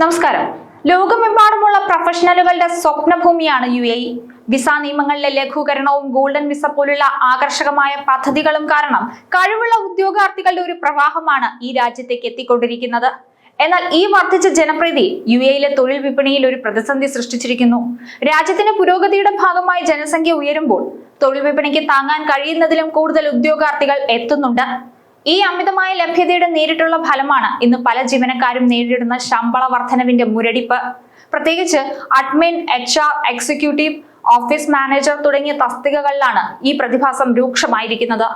നമസ്കാരം. ലോകമെമ്പാടുമുള്ള പ്രൊഫഷണലുകളുടെ സ്വപ്നഭൂമിയാണ് യു എ വിസ നിയമങ്ങളിലെ ലഘൂകരണവും ഗോൾഡൻ വിസ പോലുള്ള ആകർഷകമായ പദ്ധതികളും കാരണം കഴിവുള്ള ഉദ്യോഗാർത്ഥികളുടെ ഒരു പ്രവാഹമാണ് ഈ രാജ്യത്തേക്ക് എത്തിക്കൊണ്ടിരിക്കുന്നത്. എന്നാൽ ഈ വർദ്ധിച്ച ജനപ്രീതി യു എയിലെ തൊഴിൽ വിപണിയിൽ ഒരു പ്രതിസന്ധി സൃഷ്ടിച്ചിരിക്കുന്നു. രാജ്യത്തിന്റെ പുരോഗതിയുടെ ഭാഗമായി ജനസംഖ്യ ഉയരുമ്പോൾ തൊഴിൽ വിപണിക്ക് താങ്ങാൻ കഴിയുന്നതിലും കൂടുതൽ ഉദ്യോഗാർത്ഥികൾ എത്തുന്നുണ്ട്. ഈ അമിതമായ ലഭ്യതയുടെ നേരിട്ടുള്ള ഫലമാണ് ഇന്ന് പല ജീവനക്കാരും നേരിടുന്ന ശമ്പള വർധനവിന്റെ മുരടിപ്പ്. പ്രത്യേകിച്ച് admin H R executive office manager തുടങ്ങിയ തസ്തികകളിലാണ് ഈ പ്രതിഭാസം രൂക്ഷമായിരിക്കുന്നത്.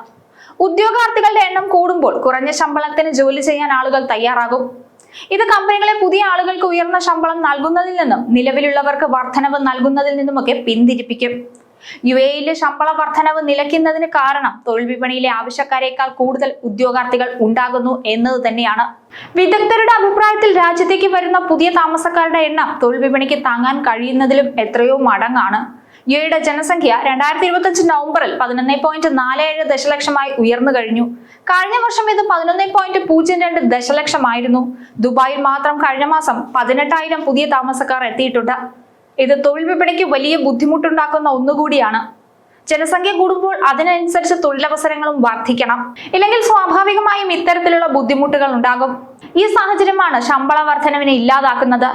ഉദ്യോഗാർത്ഥികളുടെ എണ്ണം കൂടുമ്പോൾ കുറഞ്ഞ ശമ്പളത്തിന് ജോലി ചെയ്യാൻ ആളുകൾ തയ്യാറാകും. ഇത് കമ്പനികളെ പുതിയ ആളുകൾക്ക് ഉയർന്ന ശമ്പളം നൽകുന്നതിൽ നിന്നും നിലവിലുള്ളവർക്ക് വർധനവ് നൽകുന്നതിൽ നിന്നുമൊക്കെ പിന്തിരിപ്പിക്കും. യു എയിലെ ശമ്പള വർധനവ് നിലയ്ക്കുന്നതിന് കാരണം തൊഴിൽ വിപണിയിലെ ആവശ്യക്കാരേക്കാൾ കൂടുതൽ ഉദ്യോഗാർത്ഥികൾ ഉണ്ടാകുന്നു എന്നത് തന്നെയാണ്. വിദഗ്ധരുടെ അഭിപ്രായത്തിൽ രാജ്യത്തേക്ക് വരുന്ന പുതിയ താമസക്കാരുടെ എണ്ണം തൊഴിൽ വിപണിക്ക് താങ്ങാൻ കഴിയുന്നതിലും എത്രയോ മടങ്ങാണ്. യു എയുടെ ജനസംഖ്യ രണ്ടായിരത്തി ഇരുപത്തി നവംബറിൽ പതിനൊന്ന് പോയിന്റ് നാല് ഏഴ് ദശലക്ഷമായി ഉയർന്നു കഴിഞ്ഞു. കഴിഞ്ഞ വർഷം ഇത് പതിനൊന്ന് പോയിന്റ് പൂജ്യം രണ്ട് ദശലക്ഷമായിരുന്നു. ദുബായിൽ മാത്രം കഴിഞ്ഞ മാസം പതിനെട്ടായിരം പുതിയ താമസക്കാർ എത്തിയിട്ടുണ്ട്. ഇത് തൊഴിൽ വിപണിക്ക് വലിയ ബുദ്ധിമുട്ടുണ്ടാക്കുന്ന ഒന്നുകൂടിയാണ്. ജനസംഖ്യ കൂടുമ്പോൾ അതിനനുസരിച്ച് തൊഴിലവസരങ്ങളും വർദ്ധിക്കണം. ഇല്ലെങ്കിൽ സ്വാഭാവികമായും ഇത്തരത്തിലുള്ള ബുദ്ധിമുട്ടുകൾ ഉണ്ടാകും. ഈ സാഹചര്യമാണ് ശമ്പള വർധനവിനെ ഇല്ലാതാക്കുന്നത്.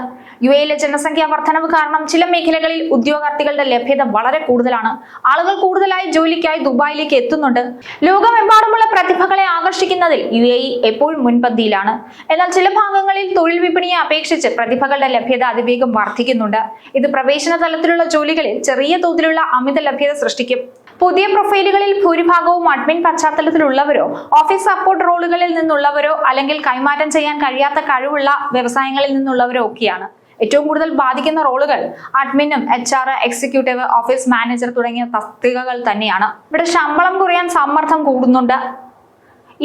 യു എയിലെ ജനസംഖ്യാ വർധനവ് കാരണം ചില മേഖലകളിൽ ഉദ്യോഗാർത്ഥികളുടെ ലഭ്യത വളരെ കൂടുതലാണ്. ആളുകൾ കൂടുതലായി ജോലിക്കായി ദുബായിലേക്ക് എത്തുന്നുണ്ട്. ലോകമെമ്പാടുമുള്ള പ്രതിഭകളെ ആകർഷിക്കുന്നതിൽ യു എ ഇ എപ്പോഴും മുൻപന്തിയിലാണ്. എന്നാൽ ചില ഭാഗങ്ങളിൽ തൊഴിൽ വിപണിയെ അപേക്ഷിച്ച് പ്രതിഭകളുടെ ലഭ്യത അതിവേഗം വർദ്ധിക്കുന്നുണ്ട്. ഇത് പ്രവേശന തലത്തിലുള്ള ജോലികളിൽ ചെറിയ തോതിലുള്ള അമിത ലഭ്യത സൃഷ്ടിക്കും. പുതിയ പ്രൊഫൈലുകളിൽ ഭൂരിഭാഗവും അഡ്മിൻ പശ്ചാത്തലത്തിലുള്ളവരോ ഓഫീസ് സപ്പോർട്ട് റോളുകളിൽ നിന്നുള്ളവരോ അല്ലെങ്കിൽ കൈമാറ്റം ചെയ്യാൻ കഴിയാത്ത കഴിവുള്ള വ്യവസായങ്ങളിൽ നിന്നുള്ളവരോ ഒക്കെയാണ്. ഏറ്റവും കൂടുതൽ ബാധിക്കുന്ന റോളുകൾ അഡ്മിനും H R executive office manager തുടങ്ങിയ തസ്തികകൾ തന്നെയാണ്. ഇവിടെ ശമ്പളം കുറയാൻ സമ്മർദ്ദം കൂടുന്നുണ്ട്.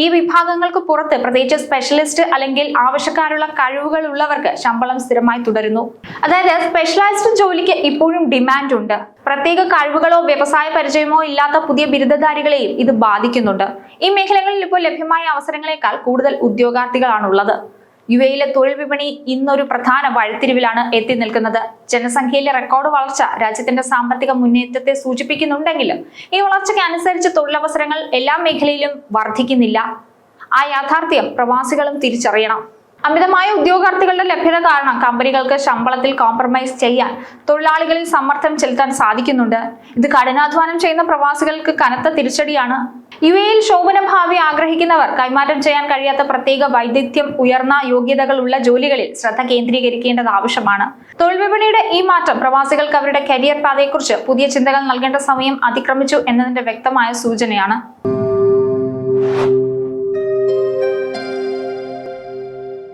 ഈ വിഭാഗങ്ങൾക്ക് പുറത്ത് പ്രത്യേകിച്ച് സ്പെഷ്യലിസ്റ്റ് അല്ലെങ്കിൽ ആവശ്യക്കാരുള്ള കഴിവുകൾ ഉള്ളവർക്ക് ശമ്പളം സ്ഥിരമായി തുടരുന്നു. അതായത് സ്പെഷ്യലൈസ്ഡ് ജോലിക്ക് ഇപ്പോഴും ഡിമാൻഡ് ഉണ്ട്. പ്രത്യേക കഴിവുകളോ വ്യവസായ പരിചയമോ ഇല്ലാത്ത പുതിയ ബിരുദധാരികളെയും ഇത് ബാധിക്കുന്നുണ്ട്. ഈ മേഖലകളിൽ ഇപ്പോൾ ലഭ്യമായ അവസരങ്ങളെക്കാൾ കൂടുതൽ ഉദ്യോഗാർത്ഥികളാണുള്ളത്. യു എയിലെ തൊഴിൽ വിപണി ഇന്നൊരു പ്രധാന വഴിത്തിരിവിലാണ് എത്തി നിൽക്കുന്നത്. ജനസംഖ്യയിലെ റെക്കോർഡ് വളർച്ച രാജ്യത്തിന്റെ സാമ്പത്തിക മുന്നേറ്റത്തെ സൂചിപ്പിക്കുന്നുണ്ടെങ്കിലും ഈ വളർച്ചയ്ക്ക് അനുസരിച്ച് തൊഴിലവസരങ്ങൾ എല്ലാ മേഖലയിലും വർദ്ധിക്കുന്നില്ല. ആ യാഥാർത്ഥ്യം പ്രവാസികളും തിരിച്ചറിയണം. അമിതമായ ഉദ്യോഗാർത്ഥികളുടെ ലഭ്യത കാരണം കമ്പനികൾക്ക് ശമ്പളത്തിൽ കോംപ്രമൈസ് ചെയ്യാൻ തൊഴിലാളികളിൽ സമ്മർദ്ദം ചെലുത്താൻ സാധിക്കുന്നുണ്ട്. ഇത് കഠിനാധ്വാനം ചെയ്യുന്ന പ്രവാസികൾക്ക് കനത്ത തിരിച്ചടിയാണ്. യു എയിൽ ശോഭന ഭാവി ആഗ്രഹിക്കുന്നവർ കൈമാറ്റം ചെയ്യാൻ കഴിയാത്ത പ്രത്യേക വൈദഗ്ധ്യം ഉയർന്ന യോഗ്യതകളുള്ള ജോലികളിൽ ശ്രദ്ധ കേന്ദ്രീകരിക്കേണ്ടത് ആവശ്യമാണ്. തൊഴിൽ വിപണിയുടെ ഈ മാറ്റം പ്രവാസികൾക്ക് അവരുടെ കരിയർ പാതയെക്കുറിച്ച് പുതിയ ചിന്തകൾ നൽകേണ്ട സമയം അതിക്രമിച്ചു എന്നതിന്റെ വ്യക്തമായ സൂചനയാണ്.